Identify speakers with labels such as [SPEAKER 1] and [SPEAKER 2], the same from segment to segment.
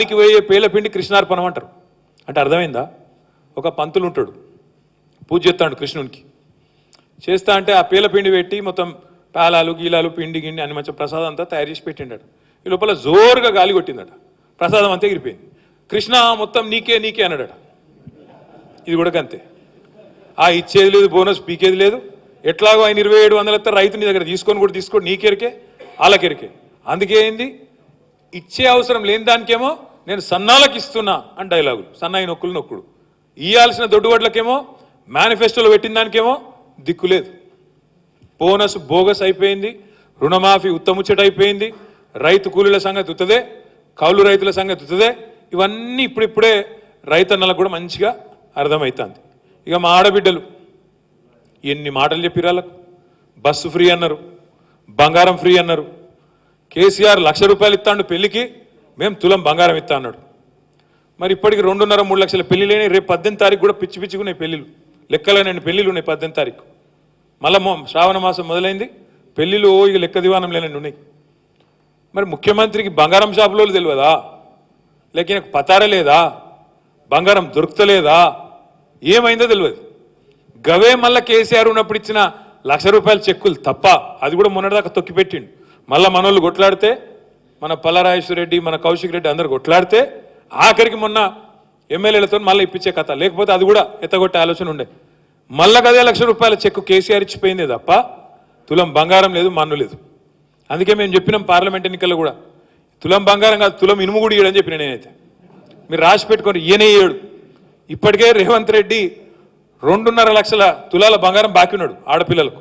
[SPEAKER 1] ఇంటికి పోయే పేల పిండి కృష్ణార్పణం అంటారు. అంటే అర్థమైందా? ఒక పంతులు ఉంటాడు. పూజ చేస్తాడు కృష్ణునికి. చేస్తా అంటే ఆ పేల పిండి పెట్టి మొత్తం పేలాలు గీలాలు పిండి గిండి అని మంచి ప్రసాదం అంతా తయారు చేసి పెట్టిండాడు. ఈ లోపల జోరుగా గాలి కొట్టిందట. ప్రసాదం అంతా ఎగిరిపోయింది కృష్ణ మొత్తం నీకే నీకే అన్నాడట. ఇది కూడా అంతే ఆ ఇచ్చేది లేదు బోనస్ పీకేది లేదు. ఎట్లాగో ఆయన ఇరవై ఏడు వందల రైతు నీ దగ్గర తీసుకొని కూడా తీసుకోండి నీకెరికే వాళ్ళకెరికే. అందుకే ఏంది? ఇచ్చే అవసరం లేని దానికేమో నేను సన్నాలకు ఇస్తున్నా అని డైలాగులు. సన్నాయి నొక్కులు నొక్కుడు. ఇయ్యాల్సిన దొడ్డువడ్లకేమో మేనిఫెస్టోలో పెట్టిన దానికేమో దిక్కు లేదు. బోనస్ బోగస్ అయిపోయింది. రుణమాఫీ ఉత్తముచ్చట అయిపోయింది. రైతు కూలీల సంగతి ఉత్తదే కౌలు రైతుల సంగతి ఉత్తదే. ఇవన్నీ ఇప్పుడిప్పుడే రైతన్నలకు కూడా మంచిగా అర్థమవుతుంది ఇక మా ఆడబిడ్డలు ఎన్ని మాటలు చెప్పిరు వాళ్ళకు? బస్సు ఫ్రీ అన్నారు బంగారం ఫ్రీ అన్నారు. కేసీఆర్ లక్ష రూపాయలు ఇస్తాడు పెళ్ళికి మేము తులం బంగారం ఇస్తా అన్నాడు. మరి ఇప్పటికి రెండున్నర మూడు లక్షల పెళ్ళిలేని రేపు పద్దెనిమిది తారీఖు కూడా పిచ్చి పిచ్చుకునే పెళ్ళిళ్ళు. పెళ్ళిళ్ళు లెక్కలేని పెళ్ళిళ్ళు ఉన్నాయి పద్దెనిమిది తారీఖు. మళ్ళా శ్రావణ మాసం మొదలైంది పెళ్ళిళ్ళు ఓ ఇక లెక్క దివానం లేనండి ఉన్నాయి. మరి ముఖ్యమంత్రికి బంగారం షాపులో తెలియదా లేక ఈయనకు పతార లేదా? బంగారం దొరుకుతలేదా? ఏమైందో తెలియదు గవే మళ్ళా కేసీఆర్ ఉన్నప్పుడు ఇచ్చిన లక్ష రూపాయల చెక్కులు తప్ప అది కూడా మొన్నటిదాకా తొక్కిపెట్టిండు. మళ్ళా మనోళ్ళు కొట్లాడితే మన పల్లరాజేశ్వరరెడ్డి మన కౌశిక్ రెడ్డి అందరు కొట్లాడితే ఆఖరికి మొన్న ఎమ్మెల్యేలతో మళ్ళీ ఇప్పించే కథ. లేకపోతే అది కూడా ఎత్తగొట్టే ఆలోచన ఉండే. మళ్ళా అదే లక్ష రూపాయల చెక్కు కేసీఆర్ ఇచ్చిపోయిందే తప్ప తులం బంగారం లేదు మన్ను లేదు. అందుకే మేము చెప్పినాం పార్లమెంట్ ఎన్నికల్లో కూడా తులం బంగారం కాదు తులం ఇనుము కూడా ఇయ్యడని చెప్పిన నేనైతే. మీరు రాసి పెట్టుకొని ఈయన ఇయ్యడు ఇప్పటికే రేవంత్ రెడ్డి రెండున్నర లక్షల తులాల బంగారం బాకీ ఉన్నాడు ఆడపిల్లలకు.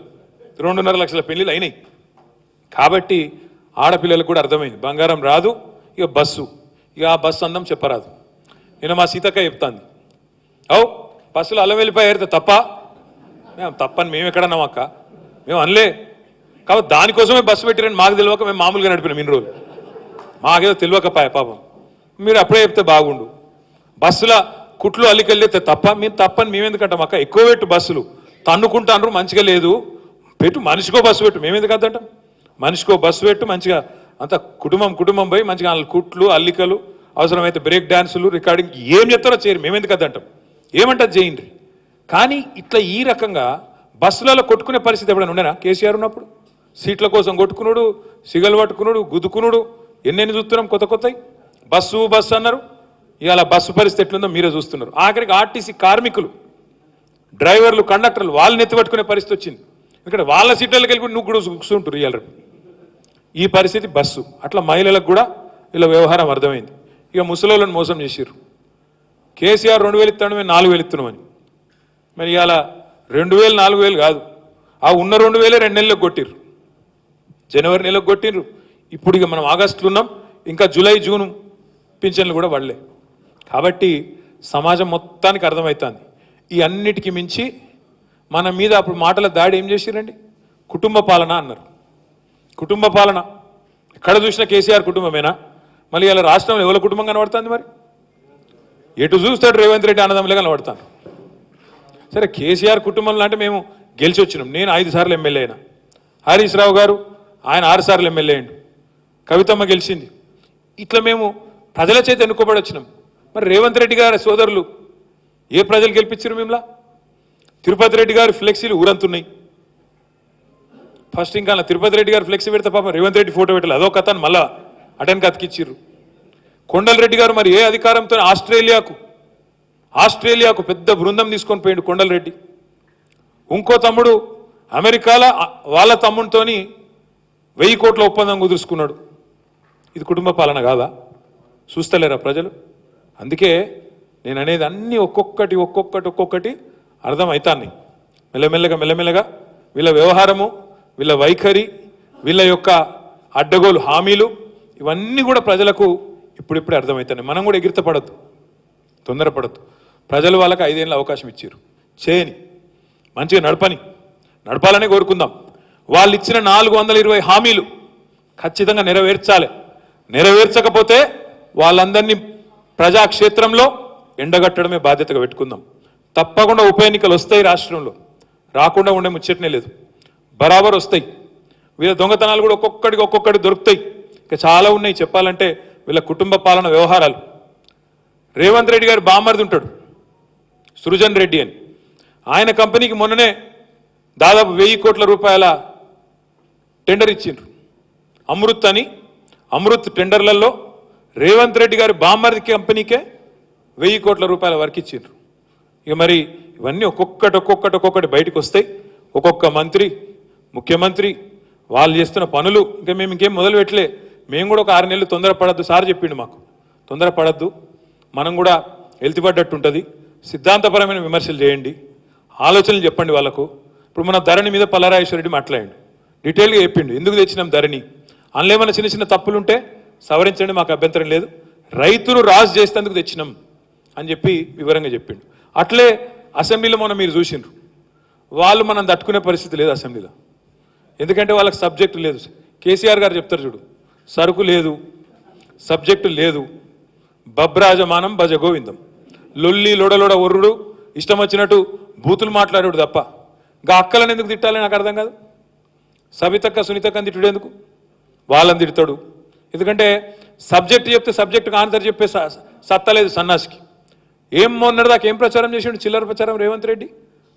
[SPEAKER 1] రెండున్నర లక్షల పెళ్ళిలు అయినాయి. కాబట్టి ఆడపిల్లలకు కూడా అర్థమైంది. బంగారం రాదు ఇక బస్సు. ఇక ఆ బస్సు అందం చెప్పరాదు. నేను మా సీతక్క చెప్తాంది. అవు బస్సులో అల్లం వెళ్ళిపోయి ఏరితే తప్ప? మేము తప్పని మేము ఎక్కడన్నాం అక్క? మేము అనలే. కాబట్టి దానికోసమే బస్సు పెట్టిరండి మాకు తెలియక మేము మామూలుగా నడిపినాం ఇన్ని రోజులు. మాకేదో తెలియకపాయ పాపం. మీరు అప్పుడే చెప్తే బాగుండు. బస్సుల కుట్లు అల్లికెళ్ళితే తప్ప మేము తప్పని మేమెందుకంటాం అక్క? ఎక్కువ పెట్టు బస్సులు. తన్నుకుంటాను మంచిగా లేదు. పెట్టు మనిషికో బస్సు పెట్టు. మేమెందుకు అద్దంటాం మనిషికో బస్సు పెట్టు మంచిగా అంత కుటుంబం కుటుంబం పోయి మంచిగా వాళ్ళ కుట్లు అల్లికలు అవసరమైతే బ్రేక్ డాన్సులు రికార్డింగ్ ఏం చెప్తారో చేయరు. మేమెందుకు అద్దంటాం ఏమంటారు చేయండి. కానీ ఇట్లా ఈ రకంగా బస్సులలో కొట్టుకునే పరిస్థితి ఎప్పుడైనా ఉండేనా? కేసీఆర్ ఉన్నప్పుడు? సీట్ల కోసం కొట్టుకునుడు సిగలు పట్టుకునుడు గుద్దుకునుడు ఎన్నెన్ని చూస్తున్నాం? కొత్త కొత్తవి బస్సు బస్సు అన్నారు. ఇవాళ బస్సు పరిస్థితి ఎట్లుందో మీరే చూస్తున్నారు. ఆఖరికి ఆర్టీసీ కార్మికులు డ్రైవర్లు కండక్టర్లు వాళ్ళని ఎత్తిపట్టుకునే పరిస్థితి వచ్చింది. ఎందుకంటే వాళ్ళ సీట్లకి వెళ్ళి కూడా నువ్వు కూడా చూస్తుంటారు ఇవాళ రేపు. ఈ పరిస్థితి బస్సు. అట్లా మహిళలకు కూడా వీళ్ళ వ్యవహారం అర్థమైంది. ఇక ముసలోళ్ళని మోసం చేసిర్రు. కేసీఆర్ రెండు వేలు ఇస్తాడు మేము నాలుగు వేలు ఇస్తున్నామని. మరి ఇవాళ రెండు వేలు నాలుగు వేలు కాదు. ఆ ఉన్న రెండు వేలే రెండు నెలలకు కొట్టిర్రు. జనవరి నెలకు కొట్టిర్రు. ఇప్పుడు ఇక మనం ఆగస్టులో ఉన్నాం. ఇంకా జూలై జూన్ పింఛన్లు కూడా పడలే. కాబట్టి సమాజం మొత్తానికి అర్థమవుతుంది. ఈ అన్నిటికీ మించి మన మీద అప్పుడు మాటల దాడి ఏం చేసిరండి కుటుంబ పాలన అన్నారు. కుటుంబ పాలన. ఎక్కడ చూసినా కేసీఆర్ కుటుంబమేనా? మళ్ళీ ఇలా రాష్ట్రంలో ఎవరి కుటుంబం కనబడుతుంది మరి? ఎటు చూస్తాడు రేవంత్ రెడ్డి అన్నదమ్ములే కనబడతాను సరే కేసీఆర్ కుటుంబంలో అంటే మేము గెలిచి వచ్చినాం. నేను ఐదు సార్లు ఎమ్మెల్యే అయినా. హరీష్ రావు గారు ఆయన ఆరు సార్లు ఎమ్మెల్యే అయ్యండు. కవితమ్మ గెలిచింది. ఇట్లా మేము ప్రజల చేత ఎన్నుకోబడి వచ్చినాం. మరి రేవంత్ రెడ్డి గారి సోదరులు ఏ ప్రజలు గెలిపించారు మిమ్మల్ని? తిరుపతి రెడ్డి గారు ఫ్లెక్సీలు ఊరంతున్నాయి ఫస్ట్ ఇంకా తిరుపతి రెడ్డి గారు ఫ్లెక్సీ పెడితే పాపం రేవంత్ రెడ్డి ఫోటో పెట్టాలి అదొక కథను మళ్ళా అటెన్కి అతికిచ్చిర్రు కొండలరెడ్డి గారు మరి ఏ అధికారంతో ఆస్ట్రేలియాకు ఆస్ట్రేలియాకు పెద్ద బృందం తీసుకొని పోయిండు కొండలరెడ్డి ఇంకో తమ్ముడు అమెరికాలో వాళ్ళ తమ్ముడితోని వెయ్యి కోట్ల ఒప్పందం కుదుర్చుకున్నాడు. ఇది కుటుంబ పాలన కాదా? చూస్తలేరా ప్రజలు? అందుకే నేను అనేది అన్ని ఒక్కొక్కటి ఒక్కొక్కటి ఒక్కొక్కటి అర్థమవుతాన్ని మెల్లమెల్లగా మెల్లమెల్లగా వీళ్ళ వ్యవహారము వీళ్ళ వైఖరి వీళ్ళ యొక్క అడ్డగోలు హామీలు ఇవన్నీ కూడా ప్రజలకు ఇప్పుడిప్పుడే అర్థమవుతున్నాయి. మనం కూడా ఎగిరితపడద్దు తొందరపడద్దు. ప్రజలు వాళ్ళకి ఐదేళ్ళ అవకాశం ఇచ్చారు చేయని మంచిగా నడపని నడపాలనే కోరుకుందాం. వాళ్ళు ఇచ్చిన నాలుగు వందల ఇరవై హామీలు ఖచ్చితంగా నెరవేర్చాలి. నెరవేర్చకపోతే వాళ్ళందరినీ ప్రజాక్షేత్రంలో ఎండగట్టడమే బాధ్యతగా పెట్టుకుందాం. తప్పకుండా ఉప ఎన్నికలు వస్తాయి రాష్ట్రంలో. రాకుండా ఉండే ముచ్చటనే లేదు. బరాబర్ వస్తాయి. వీళ్ళ దొంగతనాలు కూడా ఒక్కొక్కడికి ఒక్కొక్కటి దొరుకుతాయి. ఇంకా చాలా ఉన్నాయి. చెప్పాలంటే వీళ్ళ కుటుంబ పాలన వ్యవహారాలు. రేవంత్ రెడ్డి గారు బామ్మర్ది ఉంటాడు. సృజన్ రెడ్డి అని. ఆయన కంపెనీకి మొన్ననే దాదాపు వెయ్యి కోట్ల రూపాయల టెండర్ ఇచ్చిండ్రు. అమృత్ అని. అమృత్ టెండర్లలో రేవంత్ రెడ్డి గారి బామ్మర్ది కంపెనీకే వెయ్యి కోట్ల రూపాయల వరకు ఇచ్చిండ్రు. ఇక మరి ఇవన్నీ ఒక్కొక్కటి ఒక్కొక్కటి ఒక్కొక్కటి బయటకు వస్తాయి. ఒక్కొక్క మంత్రి ముఖ్యమంత్రి వాళ్ళు చేస్తున్న పనులు ఇంకా మేము ఇంకేం మొదలు పెట్టలే. మేము కూడా ఒక ఆరు నెలలు తొందరపడద్దు సార్ చెప్పిండు మాకు. తొందరపడద్దు. మనం కూడా ఎల్తిపడ్డట్టు ఉంటుంది. సిద్ధాంతపరమైన విమర్శలు చేయండి. ఆలోచనలు చెప్పండి వాళ్ళకు. ఇప్పుడు మన ధరణి మీద పల్లరాజేశ్వరరెడ్డి మాట్లాడండి. డీటెయిల్గా చెప్పిండు. ఎందుకు తెచ్చినాం ధరణి? అందులో ఏమైనా చిన్న చిన్న తప్పులుంటే సవరించండి మాకు అభ్యంతరం లేదు. రైతులు రాజు చేసేందుకు తెచ్చినాం అని చెప్పి వివరంగా చెప్పిండు. అట్లే అసెంబ్లీలో మనం మీరు చూసిండ్రు. వాళ్ళు మనం తట్టుకునే పరిస్థితి లేదు అసెంబ్లీలో. ఎందుకంటే వాళ్ళకి సబ్జెక్టు లేదు. కేసీఆర్ గారు చెప్తారు చూడు సరుకు లేదు సబ్జెక్టు లేదు బబ్రాజమానం భజ గోవిందం. లొల్లి లొడలొడ ఒర్రుడు ఇష్టం వచ్చినట్టు బూతులు మాట్లాడాడు తప్ప ఇంకా అక్కలను ఎందుకు తిట్టాలని నాకు అర్థం కాదు. సవితక్క సునీతక్కని తిట్టుడు ఎందుకు? వాళ్ళని తిడతాడు. ఎందుకంటే సబ్జెక్ట్ చెప్తే సబ్జెక్టుకు ఆన్సర్ చెప్పే సత్తలేదు సత్తా లేదు సన్నాసికి. ఏం మొన్నటి దాకా ఏం ప్రచారం చేసిండు? చిల్లర ప్రచారం రేవంత్ రెడ్డి?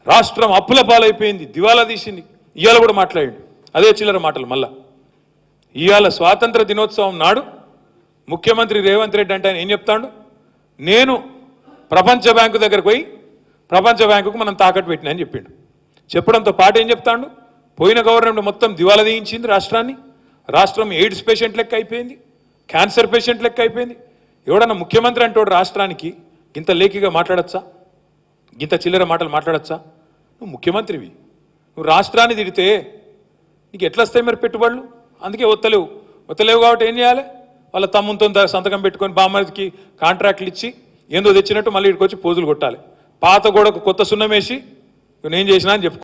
[SPEAKER 1] రాష్ట్రం అప్పుల పాలైపోయింది దివాలా తీసింది. ఇవాళ కూడా మాట్లాడిండు. అదే చిల్లర మాటలు మళ్ళా. ఇవాళ స్వాతంత్ర దినోత్సవం నాడు ముఖ్యమంత్రి రేవంత్ రెడ్డి అంటే ఆయన ఏం చెప్తాడు? నేను ప్రపంచ బ్యాంకు దగ్గరకు పోయి ప్రపంచ బ్యాంకుకు మనం తాకట్టు పెట్టినా అని చెప్పిండు. చెప్పడంతో పాటు ఏం చెప్తాడు? పోయిన గవర్నమెంట్ మొత్తం దివాలా తీయించింది రాష్ట్రాన్ని. రాష్ట్రం ఎయిడ్స్ పేషెంట్ లెక్క అయిపోయింది. క్యాన్సర్ పేషెంట్ లెక్క అయిపోయింది. ఎవడన్నా ముఖ్యమంత్రి అంటోడు రాష్ట్రానికి ఇంత లేఖిగా మాట్లాడచ్చా? ఇంత చిల్లర మాటలు మాట్లాడచ్చా? నువ్వు ముఖ్యమంత్రివి. నువ్వు రాష్ట్రాన్ని తిడితే నీకు ఎట్లా వస్తాయి మరి పెట్టుబడులు? అందుకే ఒత్తలేవు. ఒత్తలేవు కాబట్టి ఏం చేయాలి? వాళ్ళ తమ్ముతో సంతకం పెట్టుకొని బామ్మకి కాంట్రాక్ట్లు ఇచ్చి ఏందో తెచ్చినట్టు మళ్ళీ ఇక్కడికి వచ్చి పోజులు కొట్టాలి. పాత గోడకు కొత్త సున్నం వేసి నేను చేసినా అని చెప్పు